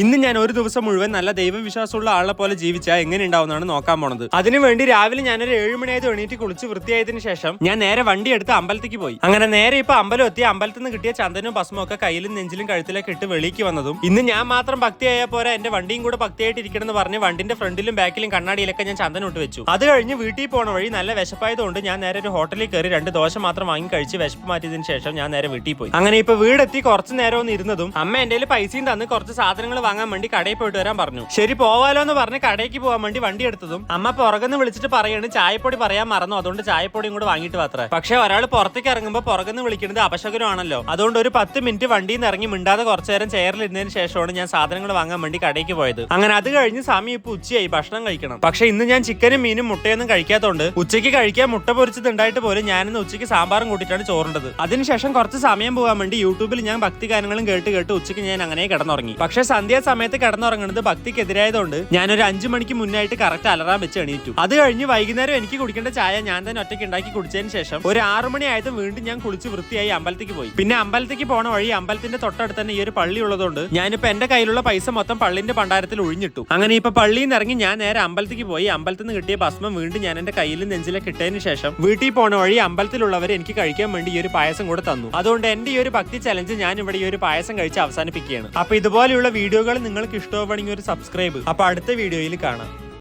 ഇന്ന് ഞാൻ ഒരു ദിവസം മുഴുവൻ നല്ല ദൈവവിശ്വാസമുള്ള ആളെ പോലെ ജീവിച്ചാൽ എങ്ങനെ ഉണ്ടാവുന്നതാണ് നോക്കാൻ പോണത്. അതിനുവേണ്ടി രാവിലെ ഞാനൊരു ഏഴ് മണിയായത് എണീറ്റ് കുളിച്ച് വൃത്തിയായതിനു ശേഷം ഞാൻ നേരെ വണ്ടി എടുത്ത് അമ്പലത്തേക്ക് പോയി. അങ്ങനെ നേരെ ഇപ്പൊ അമ്പലം എത്തി. അമ്പലത്തിൽ നിന്ന് കിട്ടിയ ചന്ദനും ഭസ്മവും ഒക്കെ കയ്യിലും നെഞ്ചിലും കഴുത്തിലൊക്കെ ഇട്ട് വെളിക്ക് വന്നതും ഇന്ന് ഞാൻ മാത്രം ഭക്തിയായ പോലെ എന്റെ വണ്ടിയും കൂടെ ഭക്തിയായിട്ട് ഇരിക്കണം എന്ന് പറഞ്ഞ് വണ്ടിന്റെ ഫ്രണ്ടിലും ബാക്കിലും കണ്ണാടിയിലൊക്കെ ഞാൻ ചന്ദനം ഇട്ട് വെച്ചു. അത് കഴിഞ്ഞ് വീട്ടിൽ പോണ വഴി നല്ല വിശപ്പായതുകൊണ്ട് ഞാൻ നേരെ ഒരു ഹോട്ടലിൽ കയറി രണ്ട് ദോശ മാത്രം വാങ്ങി കഴിച്ച് വിശപ്പ് മാറ്റിയതിനു ശേഷം ഞാൻ നേരെ വീട്ടിൽ പോയി. അങ്ങനെ ഇപ്പൊ വീടെത്തി കുറച്ച് നേരം ഒന്ന് ഇരുന്നതും അമ്മ എന്റെ പൈസയും തന്ന് കുറച്ച് സാധനങ്ങൾ വാങ്ങാൻ വേണ്ടി കടയിൽ പോയിട്ട് വരാൻ പറഞ്ഞു. ശരി പോവാലോ എന്ന് പറഞ്ഞ് കടയ്ക്ക് പോകാൻ വേണ്ടി വണ്ടി എടുത്തതും അമ്മ പുറകുന്ന് വിളിച്ചിട്ട് പറയാണ് ചായപ്പൊടി പറയാൻ മറന്നു അതുകൊണ്ട് ചായപ്പൊടിയും കൂടെ വാങ്ങിയിട്ട് മാത്രമേ പക്ഷെ ഒരാൾ പുറത്തേക്ക് ഇറങ്ങുമ്പോൾ പുറകുന്ന് വിളിക്കുന്നത് അപശകരമാണല്ലോ അതുകൊണ്ട് ഒരു പത്ത് മിനിറ്റ് വണ്ടിയിൽ നിന്ന് ഇറങ്ങി മിണ്ടാതെ കുറച്ചു നേരം ചെയറിൽ ഇരുന്നതിന് ശേഷമാണ് ഞാൻ സാധനങ്ങൾ വാങ്ങാൻ വേണ്ടി കടയ്ക്ക് പോയത്. അങ്ങനെ അത് കഴിഞ്ഞ് സമയം ഇപ്പൊ ഉച്ചയായി ഭക്ഷണം കഴിക്കണം. പക്ഷെ ഇന്ന് ഞാൻ ചിക്കനും മീനും മുട്ടയൊന്നും കഴിക്കാത്തതുകൊണ്ട് ഉച്ചയ്ക്ക് കഴിക്കാൻ മുട്ട പൊരിച്ചത് ഉണ്ടായിട്ട് പോലും ഞാനിന്ന് ഉച്ചയ്ക്ക് സാമ്പാറും കൂട്ടിയിട്ടാണ് ചോറുണ്ടത്. അതിനുശേഷം കുറച്ച് സമയം പോകാൻ വേണ്ടി യൂട്യൂബിൽ ഞാൻ ഭക്തി ഗാനങ്ങളും കേട്ട് കേട്ട് ഉച്ചയ്ക്ക് ഞാൻ അങ്ങനെ കിടന്നുറങ്ങി. പക്ഷെ സന്ധ്യാ സമയത്ത് കിടന്നുറങ്ങുന്നത് ഭക്തിക്കെതിരായതുകൊണ്ട് ഞാനൊരു അഞ്ചു മണിക്ക് മുന്നായിട്ട് കറക്റ്റ് അലറാൻ വെച്ച് എണീറ്റു. അത് കഴിഞ്ഞ് വൈകുന്നേരം എനിക്ക് കുടിക്കേണ്ട ചായ ഞാൻ തന്നെ ഒറ്റയ്ക്ക് ഉണ്ടാക്കി കുടിച്ചതിന് ശേഷം ഒരു ആറു മണി ആയതും വീണ്ടും ഞാൻ കുളിച്ച് വൃത്തിയായി അമ്പലത്തേക്ക് പോയി. പിന്നെ അമ്പലത്തേക്ക് പോണ വഴി അമ്പലത്തിന്റെ തൊട്ടടുത്ത് തന്നെ ഈ ഒരു പള്ളി ഉള്ളതുകൊണ്ട് ഞാനിപ്പോ എന്റെ കയ്യിലുള്ള പൈസ മൊത്തം പള്ളിന്റെ പണ്ടാരത്തിൽ ഒഴിഞ്ഞിട്ടു. അങ്ങനെ ഇപ്പൊ പള്ളിയിൽ നിന്ന് ഇറങ്ങി ഞാൻ നേരെ അമ്പലത്തേക്ക് പോയി. അമ്പലത്തിൽ നിന്ന് കിട്ടിയ ഭസ്മം വീണ്ടും ഞാൻ എന്റെ കയ്യിലും നെഞ്ചിലെ ഇട്ടതിന് ശേഷം വീട്ടിൽ പോണ വഴി അമ്പലത്തിലുള്ളവർ എനിക്ക് കഴിക്കാൻ വേണ്ടി ഈ ഒരു പായസം കൂടെ തന്നു. അതുകൊണ്ട് എന്റെ ഈ ഒരു ഭക്തി ചലഞ്ച് ഞാൻ ഇവിടെ ഈ ഒരു പായസം കഴിച്ച് അവസാനിപ്പിക്കുകയാണ്. അപ്പൊ ഇതുപോലെയുള്ള വീഡിയോകൾ നിങ്ങൾക്ക് ഇഷ്ടമാണെങ്കിൽ ഒരു സബ്സ്ക്രൈബ് അപ്പൊ അടുത്ത വീഡിയോയിൽ കാണാം.